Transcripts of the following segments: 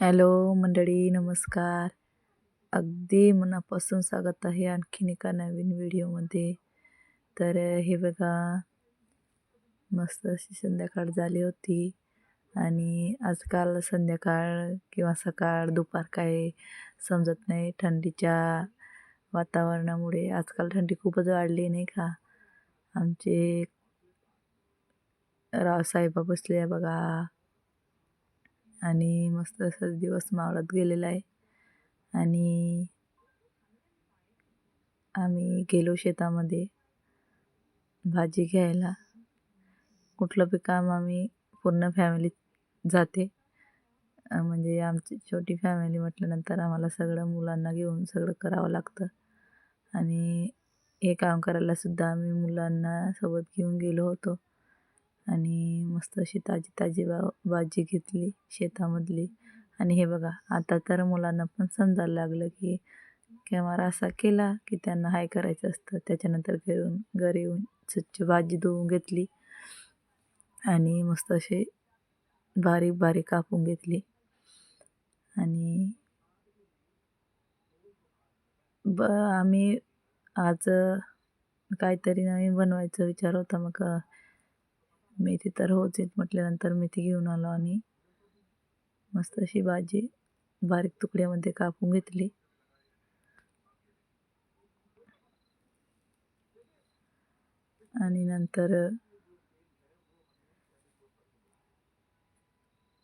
Hello मंडळी नमस्कार. अगदी मनापासून स्वागत आहे आणखीन एका नवीन व्हिडिओमध्ये. तर हे बघा मस्त अशी संध्याकाळ झाली होती आणि आजकाल संध्याकाळ किंवा सकाळ दुपार काय समजत नाही. थंडीच्या वातावरणामुळे आजकाल थंडी खूपच वाढली नाही का? आमचे रावसाहेबा बसले आहे बघा. आणि मस्त असं दिवस मावळत गेलेला आहे. आणि आम्ही गेलो शेतामध्ये भाजी घ्यायला. कुठलं बी काम आम्ही पूर्ण फॅमिली जाते. म्हणजे आमची छोटी फॅमिली म्हटल्यानंतर आम्हाला सगळं मुलांना घेऊन सगळं करावं लागतं. आणि हे काम करायलासुद्धा आम्ही मुलांना सोबत घेऊन गेलो होतो. आणि मस्त अशी ताजी ताजी बा भाजी घेतली शेतामधली. आणि हे बघा आता तर मुलांना पण समजायला लागलं की कॅमेरा असा केला की त्यांना हाय करायचं असतं. त्याच्यानंतर घेऊन घरी येऊन स्वच्छ भाजी धुवून घेतली. आणि मस्त असे बारीक बारीक कापून घेतली. आणि ब आम्ही आज काहीतरी नवीन बनवायचा विचार होता. मग मेथी तर होच येत म्हटल्यानंतर मेथी घेऊन आलो आणि मस्त अशी भाजी बारीक तुकड्यामध्ये कापून घेतली. आणि नंतर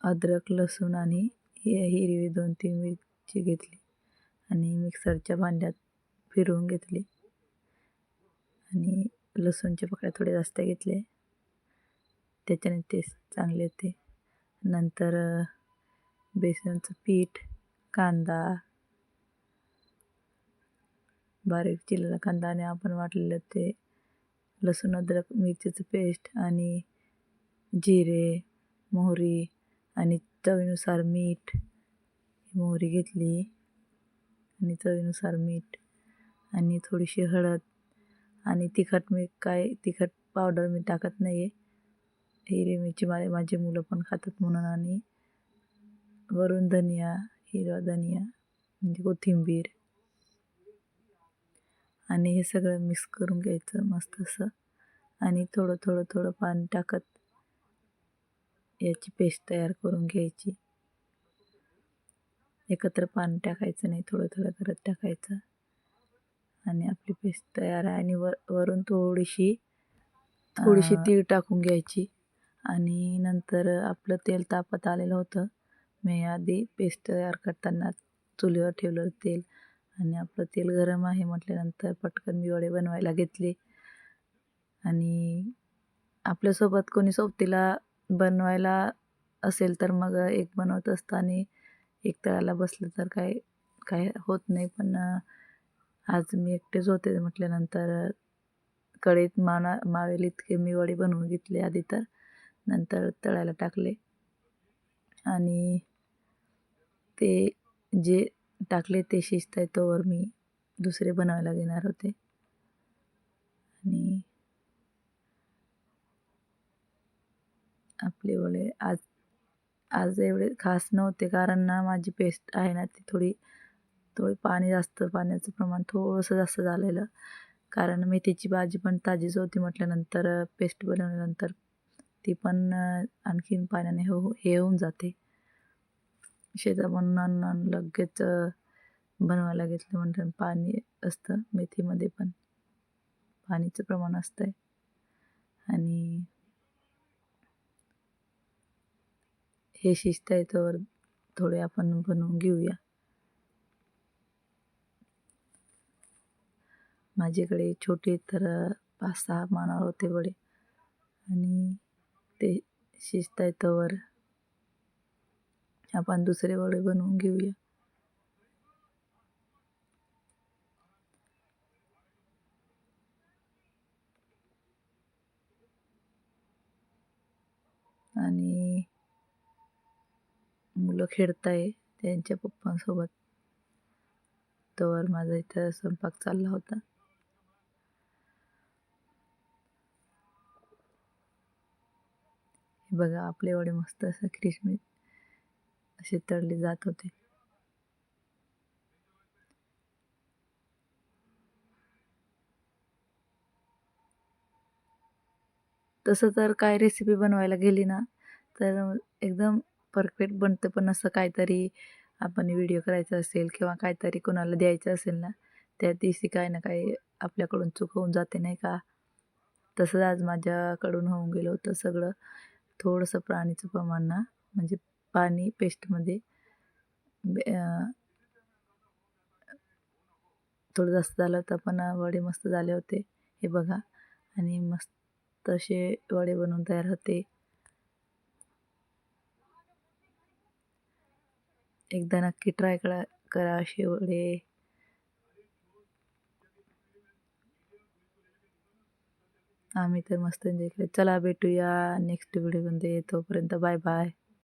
अद्रक लसूण आणि हिरवी दोन तीन मिरची घेतली. आणि मिक्सरच्या भांड्यात फिरवून घेतली. आणि लसूणचे पकड्या थोडे जास्त घेतले. त्याच्याने टेस्ट चांगले येते नंतर बेसनचं पीठ कांदा. बारीक चिरलेला कांदा आणि आपण वाटलेलं ते लसूण अद्रक मिरचीचं पेस्ट आणि जिरे मोहरी आणि चवीनुसार मीठ. मोहरी घेतली आणि चवीनुसार मीठ आणि थोडीशी हळद आणि तिखट मी काय तिखट पावडर मी टाकत नाही आहे हिरवी मिरची माझे माझी मुलं पण खातात म्हणून आणि वरून धनिया हिरवा धनिया म्हणजे कोथिंबीर. आणि हे सगळं मिक्स करून घ्यायचं मस्त असं. आणि थोडं थोडं थोडं पाणी टाकत याची पेस्ट तयार करून घ्यायची. एकत्र पाणी टाकायचं नाही थोडं थोडं करत टाकायचं. आणि आपली पेस्ट तयार आहे आणि वर वरून थोडीशी थोडीशी तीळ टाकून घ्यायची. आणि नंतर आपलं तेल तापत आलेलं होतं. मी आधी पेस्ट तयार करताना चुलीवर ठेवलं तेल आणि आपलं तेल गरम आहे म्हटल्यानंतर पटकन मी वडे बनवायला घेतले. आणि आपल्यासोबत कोणी सोबतीला बनवायला असेल तर मग एक बनवत असताना एक तळाला बसलं तर काय काय होत नाही. पण आज मी एकटेच होते म्हटल्यानंतर कढईत माना मावेल इतके मी वडे बनवून घेतले आधी तर. नंतर तळायला टाकले. आणि ते जे टाकले ते शिजत आहे तोवर मी दुसरे बनवायला घेणार होते. आणि आपले वडे आज आज एवढे खास नव्हते कारण ना माझी पेस्ट आहे ना ती थोडी थोडी पाणी जास्त पाण्याचं प्रमाण थोडंसं जास्त झालेलं. कारण मेथीची भाजी पण ताजीच होती म्हटल्यानंतर पेस्ट बनवल्यानंतर ती पण आणखीन पाण्याने हो हे होऊन जाते. शेतामधून लगेच बनवायला घेतलं म्हणतात पाणी असतं मेथीमध्ये पण पाणीचं प्रमाण असतं आहे आणि हे शिजता येतं थोडे आपण बनवून घेऊया. माझ्याकडे छोटे तर पाच सहा मानावर होते वडे. आणि ते शिजता तवर. आपण दुसरे वडे बनवून घेऊया. आणि मुलं खेळताय त्यांच्या पप्पांसोबत. तोवर माझा इथं स्वयंपाक चालला होता. बघा आपले वडे मस्त असं क्रिसमिस असे तळले जात होते. तसं तर काय रेसिपी बनवायला गेली ना तर एकदम परफेक्ट बनतं. पण असं काहीतरी आपण व्हिडिओ करायचा असेल किंवा काहीतरी कोणाला द्यायचं असेल ना त्या दिवशी काय ना काही आपल्याकडून चूक होऊन जाते नाही का? तसंच आज माझ्याकडून होऊन गेलं होतं सगळं. थोडंसं पाणीचं प्रमाण ना म्हणजे पाणी पेस्टमध्ये बे- थोडं जास्त झालं होतं पण वडे मस्त झाले होते हे बघा. आणि मस्त असे वडे बनवून तयार होते. एकदा नक्की ट्राय करा करा असे वडे. आम्ही तर मस्त एन्जॉय केलं. चला भेटूया नेक्स्ट व्हिडिओमध्ये तोपर्यंत बाय बाय